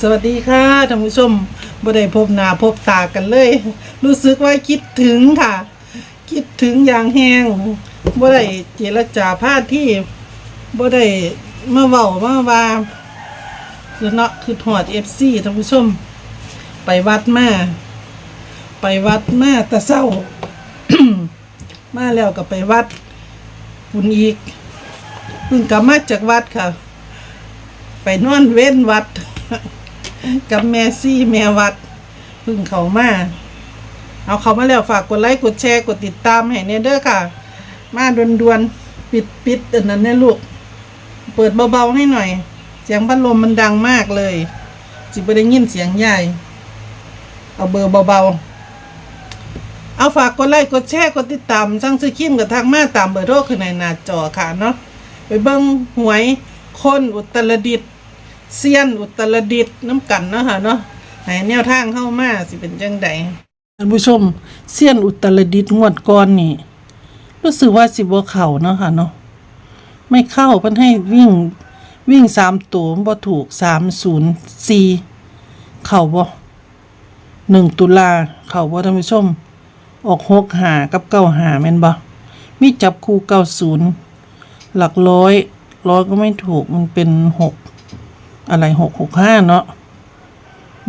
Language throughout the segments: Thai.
สวัสดีค่ะท่านผู้ชมบ่ได้พบหน้าพบตากันเลย รู้สึกว่าคิดถึงค่ะ คิดถึงอย่างแห้งบ่ได้เจรจาพาที่บ่ได้มาเว้ามาว่าคือเนาะคือหอด FC ท่านผู้ชม ไปวัดมาไปวัดมาต่เศร้า มาแล้วก็ไปวัดปุ่นอีกเพิ่งกลับมาจากวัดค่ะ ไปนอนเว้นวัด กับแม่ซี่แม่วัดพึ่งเขามาเอาเขามาแล้วฝากกดไลค์กดแชร์กดติดตามให้เนเด้อค่ะ มาดวนดวนๆปิดปิดอันนั้นเนี่ยลูก เปิดเบาๆให้หน่อย เสียงพัดลมมันดังมากเลย จิบได้ยินเสียงใหญ่ เอาเบอร์เบาๆ เอาฝากกดไลค์กดแชร์กดติดตามสั่งซื้อคิมกับทางมาตามเบอร์โทรขึ้นในหน้าจอค่ะเนาะไปเบิ่งหวยคนอุตรดิตถ์ เซียนอุตรดิตถ์น้ำกันเนาะค่ะเนาะให้แนวทางเข้ามาสิเป็นจังใดท่านผู้ชมเซียนอุตรดิตถ์งวดก่อนนี่ รู้สึกว่าสิบ่เข้าเนาะค่ะเนาะไม่เข้าเพิ่นให้วิ่งวิ่งสามตัวบ่ถูกสามศูนย์สี่เข้าบ่หนึ่งตุลาเข้าบ่ท่านผู้ชม ออกหกหากับเก้าหาแม่นบ่มีจับคู่เก้าศูนย์หลักร้อยร้อยก็ไม่ถูกมันเป็นหก อะไรหกหกห้าเนาะ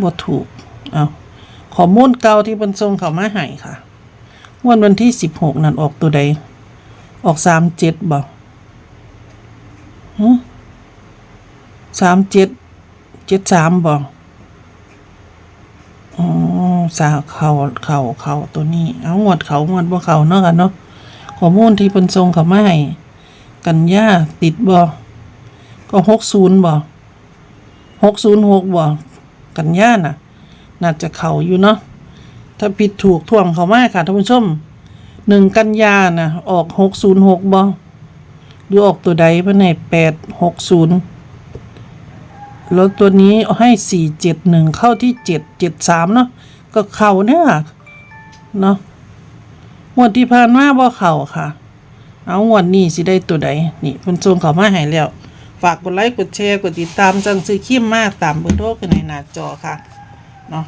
บ่ถูก เอาข้อมูลเก่าที่เป็นทรงเขามาให้ค่ะ วันวันที่สิบหกนั่นออกตัวใด ออกสามเจ็ดบ่สามเจ็ดเจ็ดสามบ่อ๋อสาเขาเขาเขาตัวนี้ เอางวดเขางวดบ่เขาเนาะกันเนาะข้อมูลที่เพิ่นส่งเขามาให้ กันยาติดบ่ก็หกศูนย์บ่ หกศูนย์หกบ่กันยาน่ะ น่าจะเข่าอยู่เนาะถ้าผิดถูกท่วงเขามาค่ะท่านผู้ชมหนึ่งกันยาน่ะ ออกหกศูนย์หกบ่หรือออกตัวใดเพิ่นให้แปดหกศูนย์แล้วตัวนี้ให้สี่เจ็ดหนึ่งเข้าที่เจ็ดเจ็ดสามเนาะก็เข่าเนี่ยเนาะงวดที่ผ่านมาบ่เข่าค่ะ เอางวดนี้สิได้ตัวใดนี่เพิ่นส่งเขามาให้แล้ว ฝากกดไลค์กดแชร์กดติดตามจังซื้อคิมมาตามเบอร์โทรขึ้นในหน้าจอค่ะเนาะ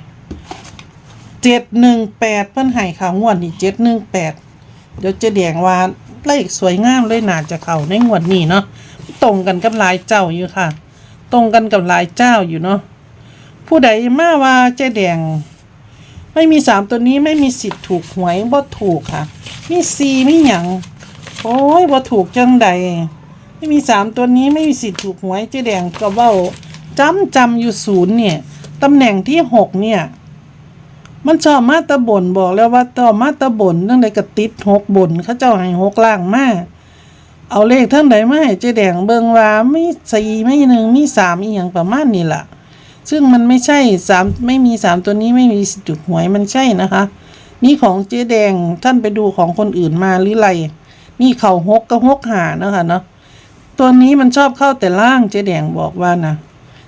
เจ็ดหนึ่งแปดเพิ่นให้ค่ะงวดนี้เจ็ดหนึ่งแปดเดี๋ยวจะแดงว่าเลขสวยงามเลยน่าจะเข้าในงวดนี้เนาะตรงกันกับหลายเจ้าอยู่ค่ะ ตรงกันกับหลายเจ้าอยู่เนาะผู้ใดมาว่าเจ๊แดง ไม่มีสามตัวนี้ไม่มีสิทธิ์ถูกหวยบ่ถูกค่ะ มีซีมีหยังโอ้ยบ่ถูกจังใด ไม่มีสามตัวนี้ไม่มีสิทธิ์ถูกหวยเจ๊แดงก็เว้าจำจำอยู่ศูนย์เนี่ยตำแหน่งที่หกเนี่ย มันชอบมาตะบนบอกแล้วว่าต่อมาตะบนตั้งแต่กระติดหกบนเขาเจ้าให้หกล่างมากเอาเลขทั้งใดมาให้เจ๊แดงเบิงว่าไม่สี่ไม่หนึ่งมีสามอีหยังประมาณนี้ล่ะ ซึ่งมันไม่ใช่สามไม่มีสามตัวนี้ไม่มีสิทธิ์ถูกหวยมันใช่นะคะ นี่ของเจ๊แดงท่านไปดูของคนอื่นมาหรือไรนี่เข่าหกก็หกหานะคะเนาะ ตัวนี้มันชอบเข้าแต่ล่างเจ๊แดงบอกว่านะ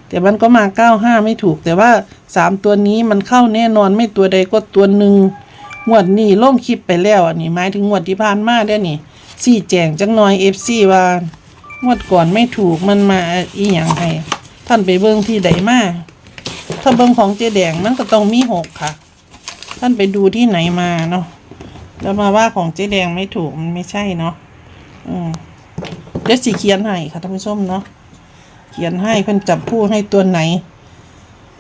แต่มันก็มาเก้าห้าไม่ถูก แต่ว่าสามตัวนี้มันเข้าแน่นอนไม่ตัวใดก็ตัวหนึ่งงวดนี้ล่มคลิปไปแล้วอันนี้หมายถึงงวดที่ผ่านมาได้นี่สี่แจงจังหน่อยเอฟซีว่างวดก่อนไม่ถูกมันมาอีหยังให้ท่านไปเบิ่งที่ใดมาถ้าเบิ่งของเจแดงมันก็ต้องมีหกค่ะ ท่านไปดูที่ไหนมาเนาะแล้วมาว่าของเจแดงไม่ถูกมันไม่ใช่เนาะอืม เดี๋ยวสีเขียนให้ค่ะท่านผู้ชมเนาะเขียนให้เพิ่อนจับผู้ให้ตัวไหน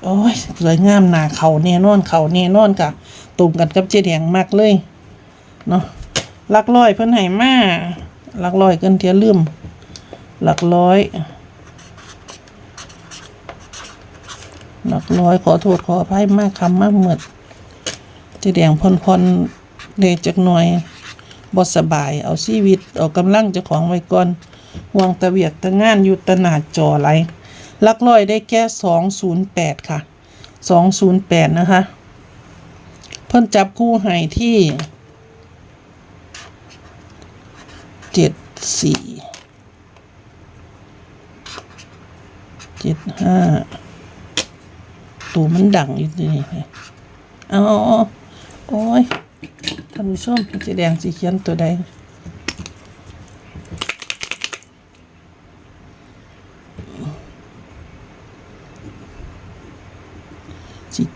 โอ้ยสวยงามหนาเขาแน่นอนเขาแน่นอนค่ะตรงกันกับเจแดงมากเลยเนาะหลักร้อยเพิ่อนให้มาหลักร้อยเกินเทียลืมหลักร้อยหลักร้อยขอโทษขออภัยมากคำมากเหมือดเจะแดงพอนพอนเดจักหน่อยบสบายเอาชีวิตเอากำลังเจ้าของไว้ก่อน ห่วงตะเวียกตะงานอยู่ตะหนาดจอไหลหลักร้อยได้แค่สองศูนย์แปดค่ะสองศูนย์แปดนะคะ เพิ่นจับคู่ให้ที่เจ็ดสี่เจ็ดห้าตัวมันดังอยู่ที่นี่เอาเอโอ้ยท่านผู้ชมสีแดงสีเขียนตัวใด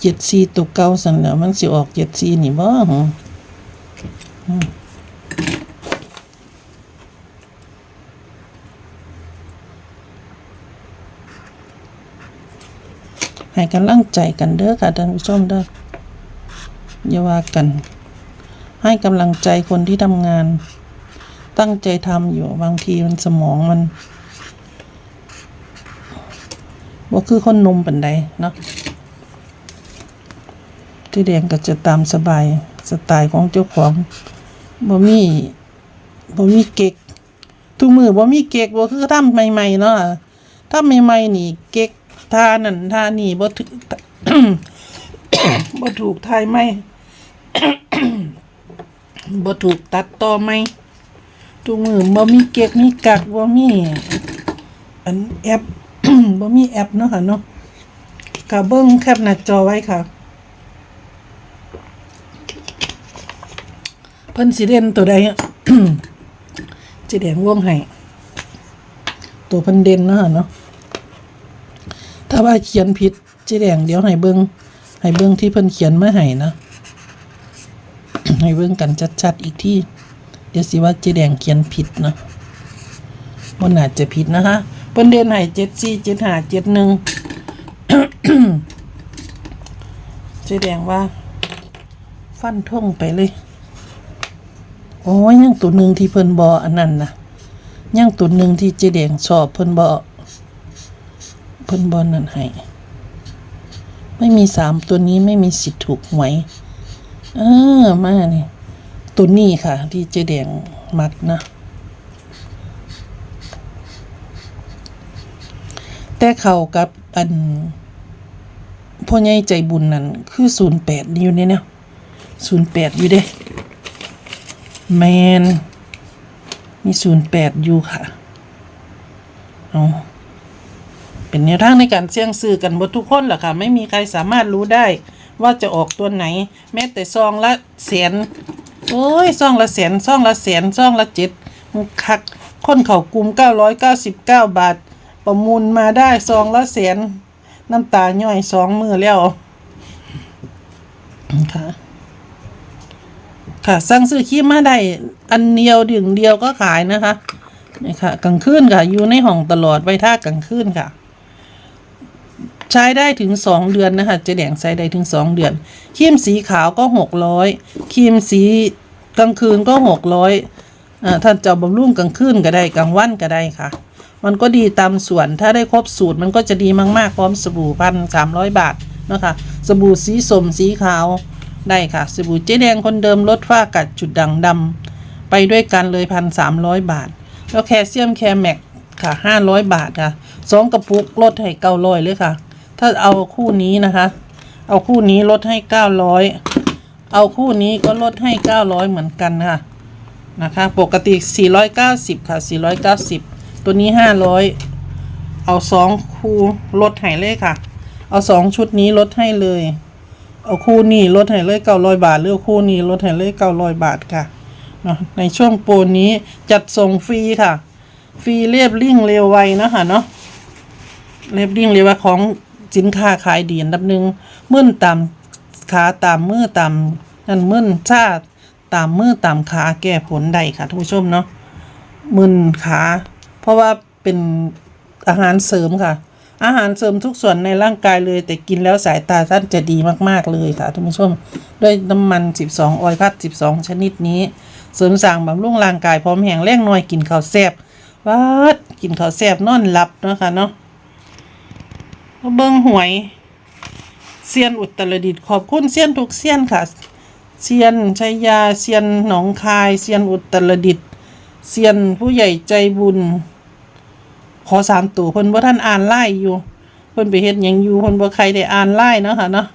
จ็ดสี่ตัวเก่าสันแล้วมันสิออกเจ็ดสี่นี่บ่หรออืมให้กำลังใจกันเด้อค่ะท่านผู้ชมเด้ออย่าว่ากัน ให้กำลังใจคนที่ทำงาน ตั้งใจทำอยู่บางทีมันสมองมันบ่คือคนนมปันใดเนาะ ที่แดงก็จะตามสบายสไตล์ของเจ้าของบ่มีบ่มีเก๊กทุกมือบ่มีเก๊กบ่คือทำใหม่ๆเนาะถ้าใหม่ๆนี่ เก๊กท่านั่นท่านี่บ่ถึกบ่ถูกทายไหมบ่ถูกตัดต่อไหมทุกมือบ่มีเก๊กมีกักบ่มีอันแอปบ่มีแอปเนาะค่ะเนาะก็เบิ่งแคปหน้าจอไว้ค่ะ พิ่นสิเด่นตัวใดจะแดงวงให้ตัวเพิ่นเด่นนะค่ะเนาะถ้าว่าเขียนผิดจะแดงเดี๋ยวให้เบิ่งให้เบิ่งที่เพิ่นเขียนมาให้นะให้เบิ่งกันชัดๆอีกที่ เดี๋ยวสิว่าจะแดงเขียนผิดเนาะบ่น่าจะผิดนะคะเพิ่นเด่นให้เจ็ดสี่เจ็ดห้าเจ็ดหนึ่งจะแดงว่า ฟันท่งไปเลย โอ้ยยังตัวหนึ่งที่เพิ่นบออันนั้นนะยังตัวหนึ่งที่เจแดงชอบเพิ่นบอเพิ่นบอนั่นให้ไม่มีสามตัวนี้ไม่มีสิทธิ์ถูกหวยเออมาเนี่ยตัวนี้ค่ะ ที่เจแดงมักนะ แต่เขากับอันพ่อใหญ่ใจบุญนั่นคือศูนย์แปดอยู่เนี่ยเนี่ยศูนย์แปดอยู่เด้ แมน มีศูนย์แปดอยู่ค่ะ เอาเป็นแนวทางในการเสี่ยงซื้อกันหมดทุกคนแหละค่ะ ไม่มีใครสามารถรู้ได้ ว่าจะออกตัวไหน แม้แต่ซองละแสนโอ้ยซองละแสนซองละแสนซองละเจ็ดมันคักคนเขากลุ่มเก้าร้อยเก้าสิบเก้าบาท ประมูลมาได้ซองละแสนน้ำตาย่อยสองมือแล้วค่ะ ค่ะ สั่งซื้อครีมมาได้อันเดียวดึงเดียวก็ขายนะคะนี่ค่ะกลางคืนค่ะ อยู่ในห้องตลอดไว้ท่ากลางคืนค่ะ ใช้ได้ถึงสองเดือนนะคะเจะแดงใช้ได้ถึงสองเดือนครีมสีขาวก็หกร้อยครีมสีกลางคืนก็หกร้อยอ่าท่านจะบำรุงกลางคืนก็ได้กลางวันก็ได้ค่ะ มันก็ดีตามส่วนถ้าได้ครบสูตรมันก็จะดีมากๆพร้อมสบู่พันสามร้อยบาทนะคะสบู่สีสมสีขาว ได้ค่ะสบู่เจ๊แดงคนเดิมลดฝ้ากัดจุดด่างดำไปด้วยกันเลยพันสามร้อยบาท แล้วแคลเซียมแคร์แม็กค่ะห้าร้อยบาทค่ะสองกระปุกลดให้เก้าร้อยเลยค่ะ ถ้าเอาคู่นี้นะคะ เอาคู่นี้ลดให้เก้าร้อยเอาคู่นี้ก็ลดให้เก้าร้อยเหมือนกันค่ะนะคะปกติสี่ร้อยเก้าสิบค่ะสี่ร้อยเก้าสิบตัวนี้ห้าร้อยเอาสองคู่ลดให้เลยค่ะ เอาสองชุดนี้ลดให้เลย เอาคู่นี้ลดให้เลยเก้าร้อยบาทหรือคู่นี้ลดให้เลยเก้าร้อยบาทค่ะเนาะในช่วงโปรนี้จัดส่งฟรีค่ะ ฟรีเรียบลิ่งเร็วไวนะคะเนาะเรียบลิ่งเร็วไวของสินค้าขายดีอันดับหนึ่งมื่นตามขาตามมือตามนั่นมื่นชาตามมือตามขาแก้ผลได้ค่ะท่านผู้ชมเนาะมึนขาเพราะว่าเป็นอาหารเสริมค่ะ อาหารเสริมทุกส่วนในร่างกายเลย แต่กินแล้วสายตาท่านจะดีมากๆเลยค่ะท่านผู้ชมด้วยน้ำมัน 12 ออยพัด 12 ชนิดนี้ เสริมสร้างบำรุงร่างกายพร้อมแห้งแรงน้อยกินข้าวแซ่บวัดกินข้าวแซ่บนอนหลับเนาะค่ะเนาะเบิ่งหวยเซียนอุตรดิตถ์ขอบคุณเซียนทุกเซียนค่ะเซียนชัยยาเซียนหนองคายเซียนอุตรดิตถ์เซียนผู้ใหญ่ใจบุญ ขอสามตัวเพิ่นบ่ท่านอ่านไล่อยู่ เพิ่นไปเฮ็ดหยังอยู่เพิ่นบ่ใครได้อ่านไล่เนาะค่ะเนาะ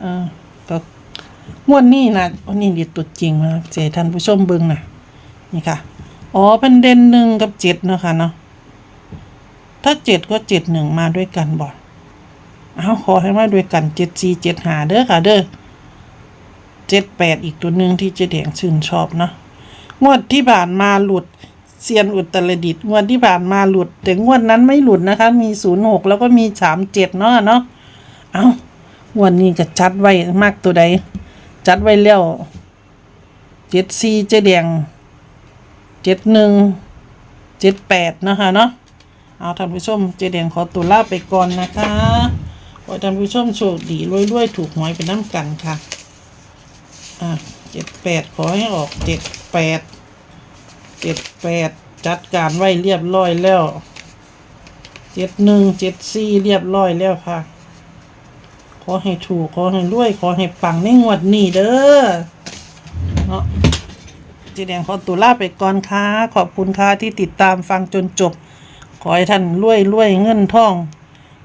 เอ่าก็งวดนี้นะอันนี้เด็ดตัวจริงมาเจท่านผู้ชมเบิ่งน่ะนี่ค่ะอ๋อเพิ่นเด่นหนึ่งกับเจ็ดเนาะค่ะเนาะถ้าเจ็ดก็เจ็ดหนึ่งมาด้วยกันบ่เอาขอให้มาด้วยกันเจ็ดสี่เจ็ดหาเด้อค่ะเด้อเจ็ดแปดอีกตัวหนึ่งที่เจแดงชื่นชอบเนาะงวดที่ผ่านมาหลุด เซียนอุตรดิตงวดที่ผ่านมาหลุด แต่งวดนั้นไม่หลุดนะคะ มีศูนย์หกแล้วก็มีสามเจ็ดเนาะเนาะเอาวันนี้ก็จัดไว้มากตัวใด จัดไว้แล้วเจ็ดสี่เจแดงเจ็ดหนึ่งเจ็ดแปดนะคะเนาะเอาท่านผู้ชมเจแดงขอตัวลาไปก่อนนะคะขอท่านผู้ชมโชคดีรวยๆถูกหวยเป็นน้ำกันค่ะอะเจ็ดแปดขอให้ออกเจ็ดแปด เจ็ดแปดจัดการไว้เรียบร้อยแล้วเจ็ดหนึ่งเจ็ดสี่เรียบร้อยแล้วค่ะ ขอให้ถูก ขอให้รวย ขอให้ปังในงวดนี้เด้อเนาะเจีแดงขอตัวลาไปก่อนค่ะ ขอบคุณค่ะที่ติดตามฟังจนจบ ขอให้ท่านรวยรวยเงินทอง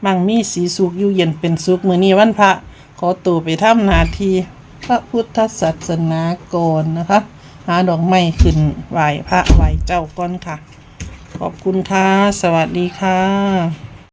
มั่งมีสีสุขอยู่เย็นเป็นสุขมือนี้วันพระ ขอตัวไปทำนาที พระพุทธศาสนาก่อนนะคะาดอกไม้ขึ้นไหวพระไหวเจ้าก่อนค่ะ ขอบคุณค่ะ สวัสดีค่ะ